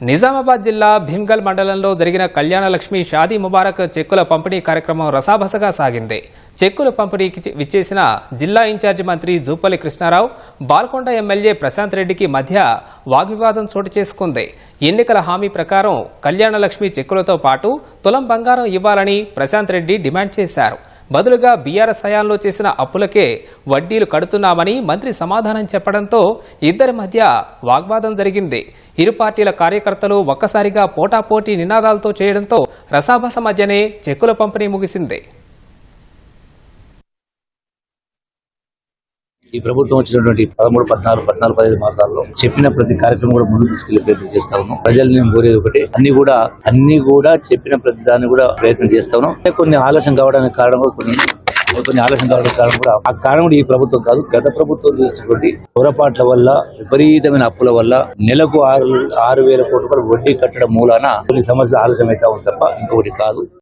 నిజామాబాద్ జిల్లా భీమ్గల్ మండలంలో జరిగిన కళ్యాణలక్ష్మి షాదీ ముబారక్ చెక్కుల పంపిణీ కార్యక్రమం రసాభసగా సాగింది. చెక్కుల పంపిణీకి విచ్చేసిన జిల్లా ఇన్ఛార్జి మంత్రి జూపల్లి కృష్ణారావు బాల్కొండ ఎమ్మెల్యే ప్రశాంత్ రెడ్డికి మధ్య వాగ్వివాదం చోటు చేసుకుంది. ఎన్నికల హామీ ప్రకారం కళ్యాణలక్ష్మి చెక్కులతో పాటు తులం బంగారం ఇవ్వాలని ప్రశాంత్ రెడ్డి డిమాండ్ చేశారు. బదులుగా బీఆర్ఎస్ హయాంలో చేసిన అప్పులకే వడ్డీలు కడుతున్నామని మంత్రి సమాధానం చెప్పడంతో ఇద్దరి మధ్య వాగ్వాదం జరిగింది. ఇరు పార్టీల కార్యకర్తలు ఒక్కసారిగా పోటాపోటీ నినాదాలతో చేయడంతో రసాభస మధ్యనే చెక్కుల పంపిణీ ముగిసింది. ఈ ప్రభుత్వం వచ్చినటువంటి పదమూడు పద్నాలుగు పద్నాలుగు పదిహేను మాసాల్లో చెప్పిన ప్రతి కార్యక్రమం కూడా ముందుకు తీసుకెళ్ళే ప్రయత్నం చేస్తా ఉన్నాం. ప్రజలు నేను కోరేది ఒకటి అన్ని కూడా అన్ని కూడా చెప్పిన ప్రతి దాన్ని కూడా ప్రయత్నం చేస్తా ఉన్నాం. కొన్ని ఆలస్యం కావడానికి కారణం కూడా కొన్ని కొన్ని ఆలస్యం కావడానికి కారణం కూడా ఆ కారణం కూడా ఈ ప్రభుత్వం కాదు. గత ప్రభుత్వం చేసినటువంటి పొరపాట్ల వల్ల విపరీతమైన అప్పుల వల్ల నెలకు ఆరు ఆరు వేల కోట్ల రూపాయలు వడ్డీ కట్టడం మూలాన కొన్ని సమస్యలు ఆలస్యం అవుతా ఉంది తప్ప ఇంకొకటి కాదు.